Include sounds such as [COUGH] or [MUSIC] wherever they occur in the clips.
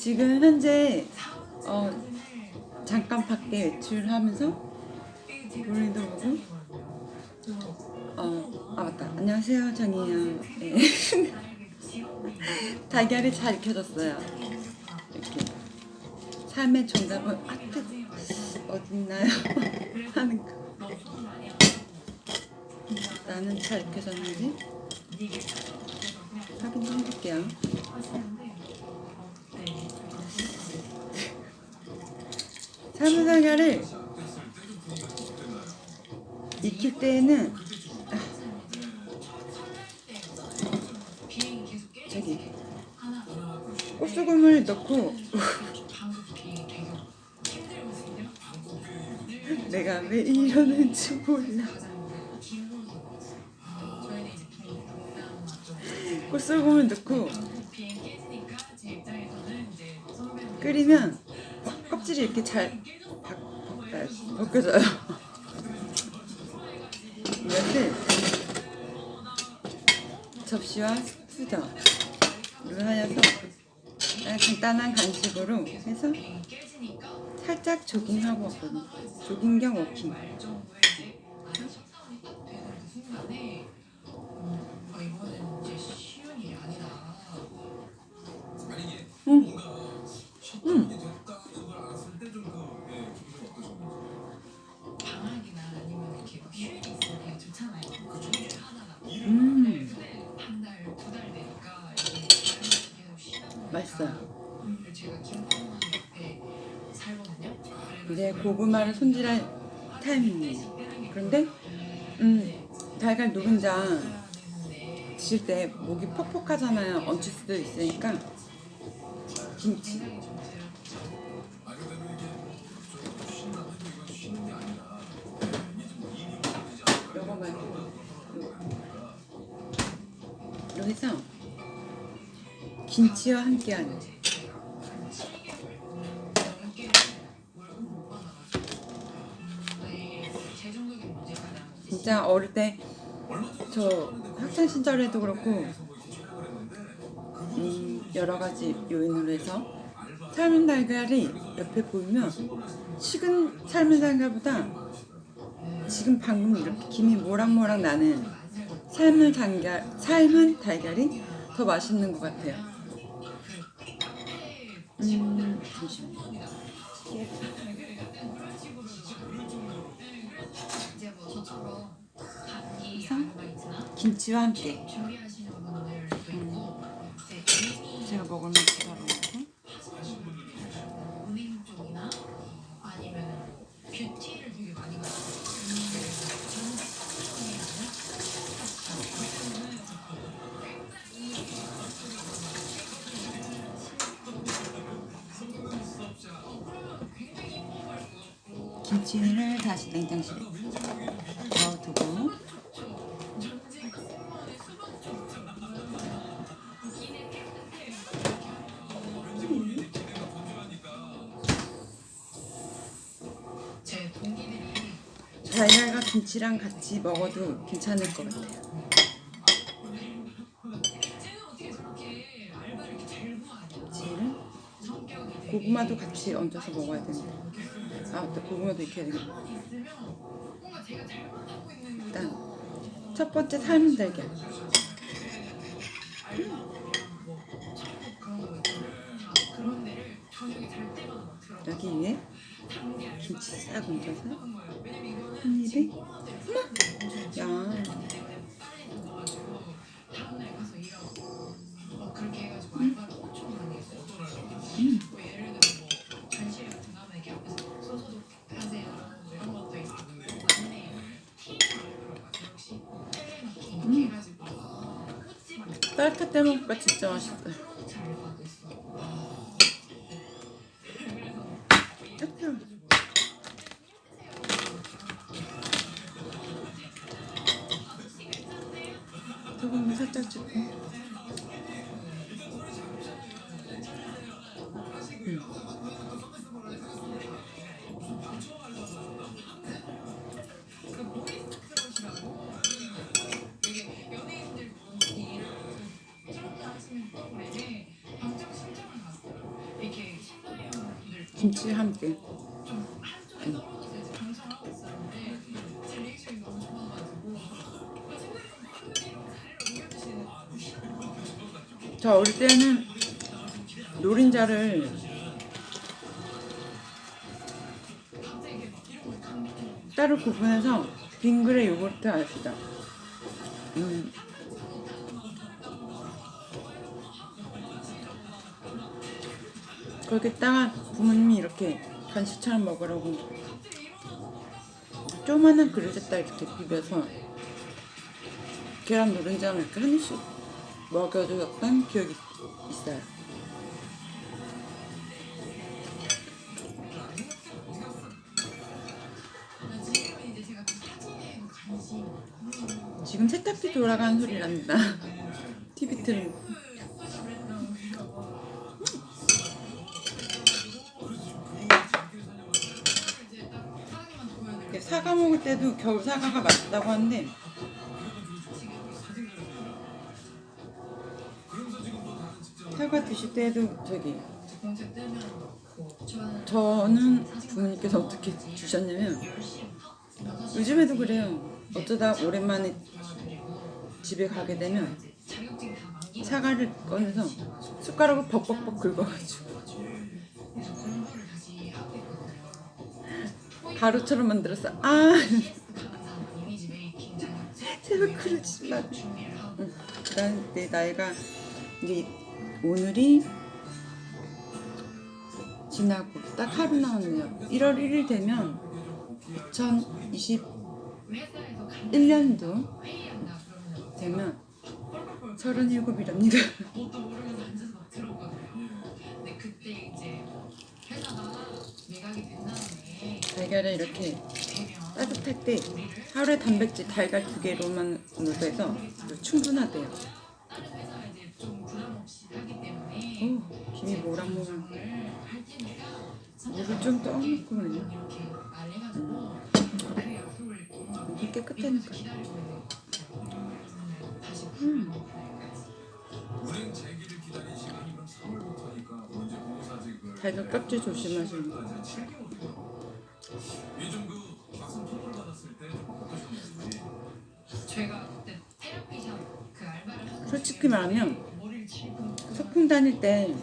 지금 현재 어, 잠깐 밖에 외출하면서 볼일도 보고 어, 아 맞다. 안녕하세요 전이에요. 네. [LAUGHS] 달걀이 잘 익혀졌어요. 이렇게. 삶의 정답은 아트 어딨나요? [LAUGHS] 하는 거. 나는 잘 익혀졌는지 확인 좀 해볼게요 달걀을 익힐 때에는 아, 저기 꽃소금을 넣고 [LAUGHS] 내가 왜 이러는지 몰라. 꽃소금을 넣고 끓이면 거- 껍질이 이렇게 잘 바- 바- 벗겨져요. 이것을 접시와 수저 를 하여서 간단한 간식으로 해서 살짝 조깅하고 왔거든요 조깅 겸 워킹 이제 고구마를 손질할 타이밍이에요. 그런데 음, 달걀 노른자 드실 때 목이 퍽퍽하잖아요. 얹힐 수도 있으니까 김치 요거 말고 여기서 김치와 함께하는 진짜 어릴 때 저 학창 시절에도 그렇고 음, 여러 가지 요인으로 해서 삶은 달걀이 옆에 보이면 식은 삶은 달걀보다 지금 방금 이렇게 김이 모락모락 나는 삶은 달걀 삶은 달걀이 더 맛있는 것 같아요. 음, 잠시만요. 김치와 함께. 이미 제가 먹을 많이 가지고 김치를 다시 냉장실에 김치랑 같이 먹어도 괜찮을 것 같아요. 고구마도 같이 얹어서 먹어야 되는데. 아 맞다. 고구마도 익혀야 되겠다 일단 첫 번째 삶은 달걀. 그런 거 있잖아요 다 그런 데를 저녁에 잘 때마다 막 들어 여기 위에 김치 싹 얹어서? 한 입에? 야. 가서 일하고 막 그렇게 해가 겨주시는 저 어릴 때는 노린자를 따로 구분해서 빙그레 요구르트 아시죠? 음. 거기다가 부모님이 이렇게 간식처럼 먹으라고 조그만한 그릇에다 이렇게 비벼서 계란 노른자를 이렇게 한 입씩 먹여줬던 기억이 있어요. 지금 세탁기 돌아가는 소리 납니다. [LAUGHS] TV 틀은 이제 딱 사진만 보여드릴게요. 이렇게 먹을 때도 겨울 사과가 맛있다고 하는데 사과 드실 때도 저기 저는 부모님께서 어떻게 주셨냐면 요즘에도 그래요. 어쩌다 오랜만에 집에 가게 되면 사과를 꺼내서 숟가락으로 벅벅벅 긁어가지고 가루처럼 만들었어. 아 제발 그러지 마. 준비를 하고 난내 나이가 이제 오늘이 지나고 딱 하루 남았네요. 1월 1일 되면 2021년도 회사에서 간단히 회의한다 그러면 되면 37이랍니다. 달걀을 이렇게 따뜻할 때 하루에 단백질 달걀 두 개로만 충분하대요. 없이 하기 때문에 오, 김이 모락모락. 물을 좀. 이렇게 말해가지고 그 이게 깨끗하니까. 음. 달걀 껍질 조심하시고. 7개월이요. 요즘 그 가슴 통보를 받았을 때좀 어떠셨는지 제가 그때 테라피샵 그 알바를 하고 솔직히 말하면 소풍 다닐 때.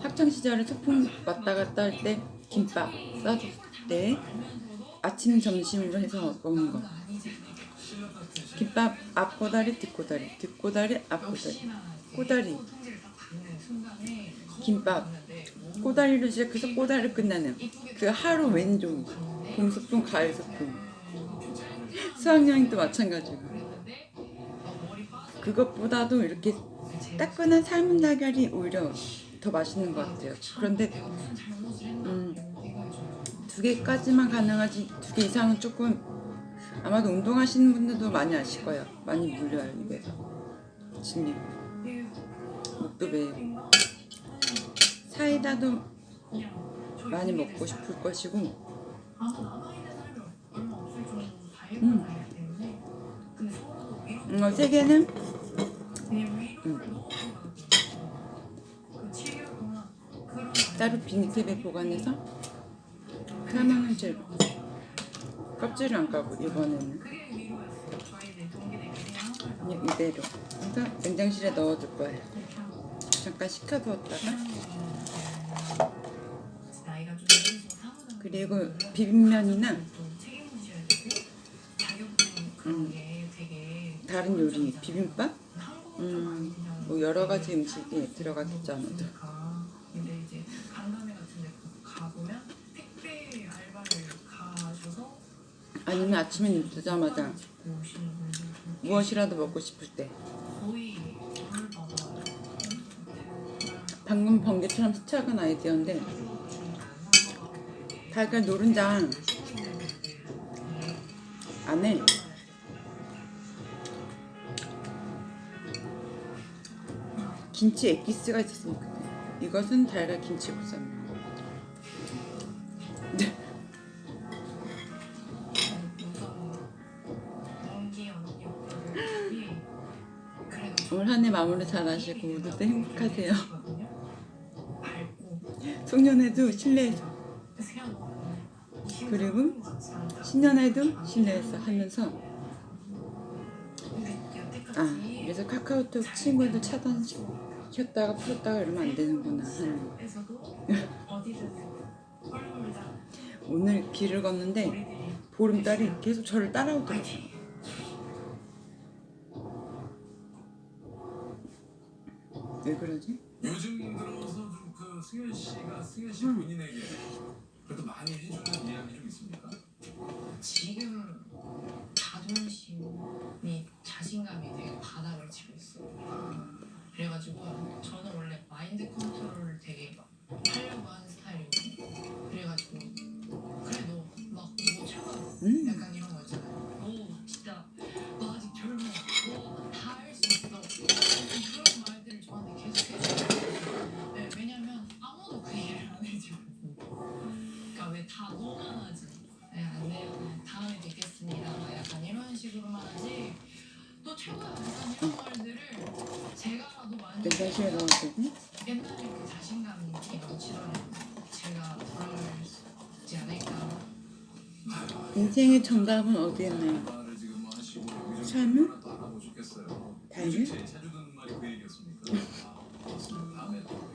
학창 시절에 소풍 왔다 갔다 할 때 김밥 싸줄 때 아침 점심으로 해서 먹는 거. 김밥 앞꼬다리 뒷꼬다리. 뒷꼬다리 앞꼬다리. 역시나 꼬다리. 김밥. 꼬다리로 시작해서 꼬다리를 끝나는 그 하루 왼종 봄소풍 가을 소풍 수학여행도 마찬가지고. 그것보다도 이렇게 따끈한 삶은 달걀이 오히려 더 맛있는 것 같아요. 그런데 했나? 음. 두 개까지만 가능하지 두 개 이상은 조금 아마도 운동하시는 분들도 많이 아실 거예요. 많이 물려요 입에서 진리 목도 메이고 사이다도 많이 먹고 싶을 것이고. 음. 이런 음, 세 개는? 그냥 위로를 먹고 그 7개월 동안 그런 따로 비닐캡에 보관해서? 4만 원짜리 껍질을 안 까고 이번에는 그냥 이대로. 그래서 냉장실에 넣어둘 거예요. 잠깐 식혀두었다가. 그리고 비빔면이나 되게 다른 요리 비빔밥? 음, 뭐 여러 가지 음식이 들어갔겠죠 아마 아니면 아침에 눈 뜨자마자 무엇이라도 먹고 싶을 때. 방금 번개처럼 스쳐간 아이디어인데 달걀 노른자 안에 김치 에기스가 있었으면 좋겠네요. 이것은 달걀 김치 보쌈 오늘 한 해 마무리 잘 하시고 모두들 행복하세요. 송년회도 실내에서 그리고 신년회도 실내에서 하면서 아 그래서 카카오톡 친구들 차단 시- 켰다가 풀었다가 이러면 안 되는구나 오늘 길을 걷는데 보름달이 계속 저를 따라오더라고요. 왜 그러지? 요즘 들어서 좀그 승현 씨가 승현 씨 본인에게 그래도 많이 해주는 이야기 좀 있습니까? 지금 쉬어 나왔거든. 옛날에 그 자신감이 제가 돌아가지 않을까. 인생의 정답은 어디에 있나요? 삶은? 하나 [LAUGHS]